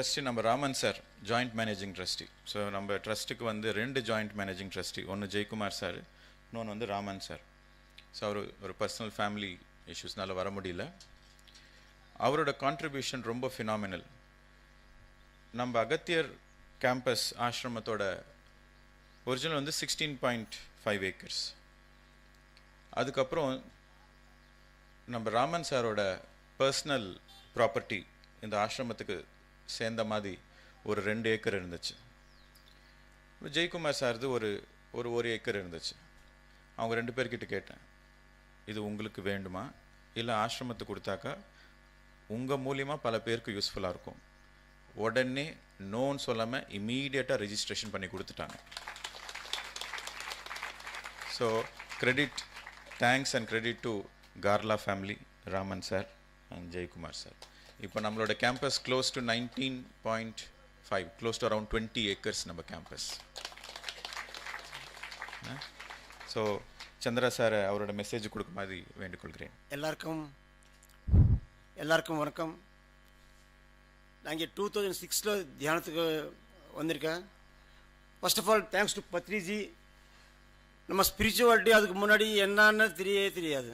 Trust நம்ம Raman sir joint managing trustee so நம்ம ட்ரஸ்ட்டுக்கு வந்து ரெண்டு ஜாயிண்ட் மேனேஜிங் ட்ரஸ்டி ஒன்று ஜெயக்குமார் சார் இன்னொன்று வந்து ராமன் சார் ஸோ அவர் ஒரு பர்சனல் ஃபேமிலி இஷ்யூஸ்னால வர முடியல. அவரோட கான்ட்ரிபியூஷன் ரொம்ப ஃபினாமினல் நம்ம அகத்தியர் கேம்பஸ் ஆசிரமத்தோட ஒரிஜினல் வந்து சிக்ஸ்டீன் பாயிண்ட் ஃபைவ் ஏக்கர்ஸ் அதுக்கப்புறம் நம்ம ராமன் சாரோட பர்சனல் ப்ராப்பர்ட்டி இந்த ஆசிரமத்துக்கு சேர்ந்த மாதிரி ஒரு ரெண்டு ஏக்கர் இருந்துச்சு. ஜெயக்குமார் சார்து ஒரு ஒரு ஒரு ஏக்கர் இருந்துச்சு. அவங்க ரெண்டு பேர்கிட்ட கேட்டேன் இது உங்களுக்கு வேண்டுமா? இல்லை ஆசிரமத்துக்கு கொடுத்தாக்கா உங்கள் மூலியமாக பல பேருக்கு யூஸ்ஃபுல்லாக இருக்கும். உடனே நோன்னு சொல்லாமல் இமீடியட்டாக ரிஜிஸ்ட்ரேஷன் பண்ணி கொடுத்துட்டாங்க. So credit thanks and credit to Karla family Raman sir and Jayakumar sir இப்போ நம்மளோட campus close to nineteen point five close to around twenty acres நம்ம கேம்பஸ் ஸோ சந்திரா சார் அவரோட மெசேஜ் கொடுக்க மாதிரி வேண்டுகொள்கிறேன். எல்லாருக்கும் எல்லாருக்கும் வணக்கம். நான் இங்கே டூ தௌசண்ட் சிக்ஸில் தியானத்துக்கு வந்திருக்கேன். First of all thanks to Patriji. நம்ம ஸ்பிரிச்சுவாலிட்டி அதுக்கு முன்னாடி என்னன்னு தெரியவே தெரியாது.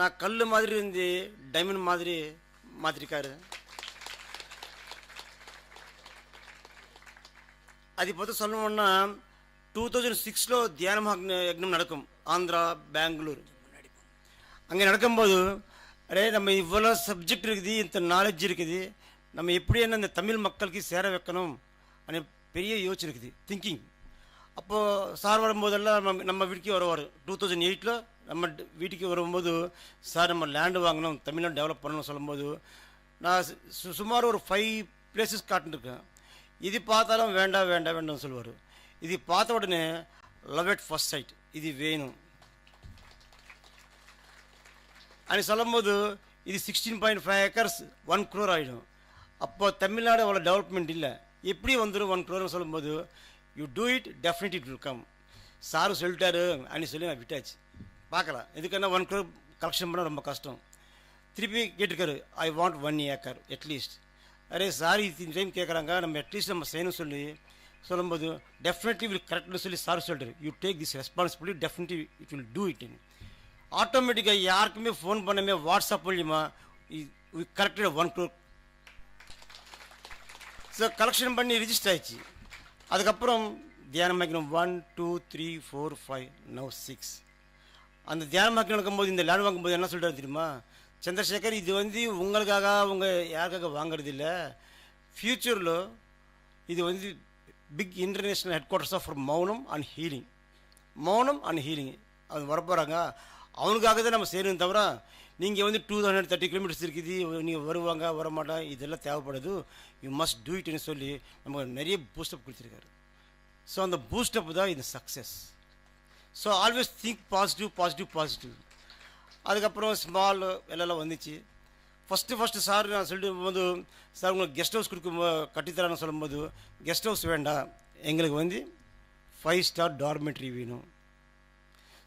நான் கல் மாதிரி இருந்து டைமண்ட் மாதிரி மாற்றிருக்காரு அதை பற்றி சொல்லணும்னா டூ தௌசண்ட் சிக்ஸில் தியானம் யக்னம் நடக்கும். ஆந்திரா பெங்களூர். அங்கே நடக்கும்போது அடே நம்ம இவ்வளோ சப்ஜெக்ட் இருக்குது இந்த நாலேஜ் இருக்குது. நம்ம எப்படி என்ன இந்த தமிழ் மக்களுக்கு சேர வைக்கணும்? அப்படின்னு பெரிய யோசனை இருக்குது. திங்கிங் அப்போது சார் வரும்போதெல்லாம் நம்ம நம்ம வீட்டுக்கு வருவார். டூ தௌசண்ட் எயிட்டில் நம்ம வீட்டுக்கு வரும்போது சார் நம்ம லேண்டு வாங்கணும் தமிழ்நாடு டெவலப் பண்ணணும் சொல்லும்போது நான் சு- சுமார் ஒரு ஃபைவ் பிளேசஸ் காட்டிருக்கேன். இது பார்த்தாலும் வேண்டாம் வேண்டாம் வேண்டாம்னு சொல்லுவார். இது பார்த்த உடனே லவ் எட் ஃபர்ஸ்ட் சைட் இது வேணும். அப்படி சொல்லும்போது இது sixteen point five acres one crore ஆகிடும் அப்போ தமிழ்நாடு அவ்வளோ டெவலப்மெண்ட் இல்லை. எப்படி வந்துடும் ஒன் குரோர்னு சொல்லும்போது you do it definite it will come sir சொல்லிட்டாரு அப்படின்னு சொல்லி நான் விட்டாச்சு. பார்க்கலாம் இதுக்கான ஒன் க்ரோர் கலெக்ஷன் பண்ண ரொம்ப கஷ்டம். திருப்பி கேட்டிருக்காரு I want one acre at least array sorry இத்தனை டைம் கேட்குறாங்க நம்ம அட்லீஸ்ட் நம்ம செய்யணும் சொல்லி சொல்லும்போது டெஃபினெட்லி வில் கரெக்ட்னு சொல்லி சார் சொல்கிறார் you take this responsibility definitely it will do it ஆட்டோமேட்டிக்காக யாருக்குமே ஃபோன் பண்ணமே வாட்ஸ்அப் மூலியமா corrected one crore so collection பண்ணி ரிஜிஸ்டர் ஆயிடுச்சு. அதுக்கப்புறம் தியானம் வைக்கணும் one two three four five now six அந்த தியானமாக வாக்கியம் நடக்கும்போது இந்த லேண்ட் வாங்கும்போது என்ன சொல்கிறது தெரியுமா? சந்திரசேகர் இது வந்து உங்களுக்காக அவங்க யாருக்காக வாங்குறது இல்லை ஃப்யூச்சரில் இது வந்து big international headquarters of mounam and healing mounam and healing அது வரப்போகிறாங்க அவனுக்காக தான் நம்ம செய்யணும் தவிர நீங்கள் வந்து டூ ஹண்ட்ரட் தேர்ட்டி கிலோமீட்டர்ஸ் இருக்குது நீங்கள் வருவாங்க வரமாட்டோம் இதெல்லாம் தேவைப்படுது. யூ மஸ்ட் டூ இட்னு சொல்லி நமக்கு நிறைய பூஸ்டப் கொடுத்துருக்காரு. ஸோ அந்த பூஸ்டப் தான் இது success so always think positive positive positive அதுக்கப்புறம் ஸ்மால் எல்லாம் வந்துச்சு. ஃபஸ்ட்டு ஃபஸ்ட்டு சார் நான் சொல்லிட்டு போது சார் உங்களுக்கு கெஸ்ட் ஹவுஸ் கொடுக்கும் கட்டித்தரான்னு சொல்லும்போது கெஸ்ட் ஹவுஸ் வேண்டாம். எங்களுக்கு வந்து ஃபைவ் ஸ்டார் டார்மெட்ரி வேணும்.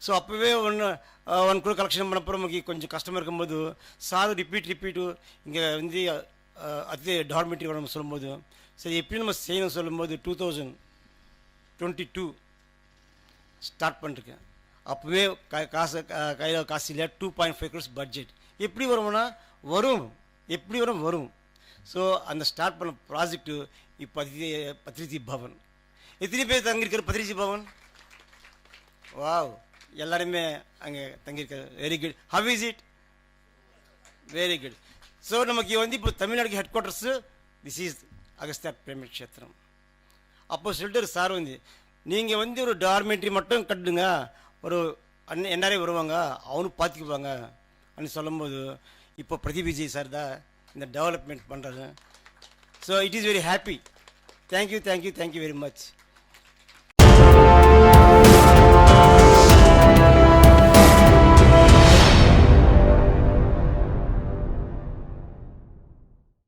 ஸோ அப்போவே ஒன்று ஒன் கூட கலெக்ஷன் பண்ணப்புறம் நமக்கு கொஞ்சம் கஷ்டமாக இருக்கும்போது சார் ரிப்பீட் ரிப்பீட்டு இங்கே வந்து அது டார்மெட்ரி வேணும்னு சொல்லும்போது சரி எப்படி நம்ம செய்யணும் சொல்லும்போது two thousand twenty two start பண்ணிருக்கேன். அப்போவே கா காசு கையில் காசு இல்லை two point five crores budget எப்படி வரும்னா வரும். எப்படி வரும்? வரும். ஸோ அந்த ஸ்டார்ட் பண்ண ப்ராஜெக்ட்டு இப்போ பத்ரிஜி பவன். எத்தனை பேர் தங்கியிருக்கிற பத்ரிஜி பவன்? வாவ். எல்லாருமே அங்கே தங்கியிருக்காரு. Very good how is it very good so நமக்கு வந்து இப்போ Tamil Nadu headquarters this is Agastha Premi Kshetram அப்போ சொல்லிட்டு சார் வந்து நீங்கள் வந்து ஒரு டார்மெண்ட்ரி மட்டும் கட்டுங்க. ஒரு அண்ணன் என்ஆர்ஐ வருவாங்க. அவனும் பார்த்துக்குவாங்க அப்படின்னு சொல்லும்போது இப்போ பிரதீப் விஜய் சார் தான் இந்த டெவலப்மெண்ட் பண்ணுறாரு so it is very happy thank you thank you thank you very much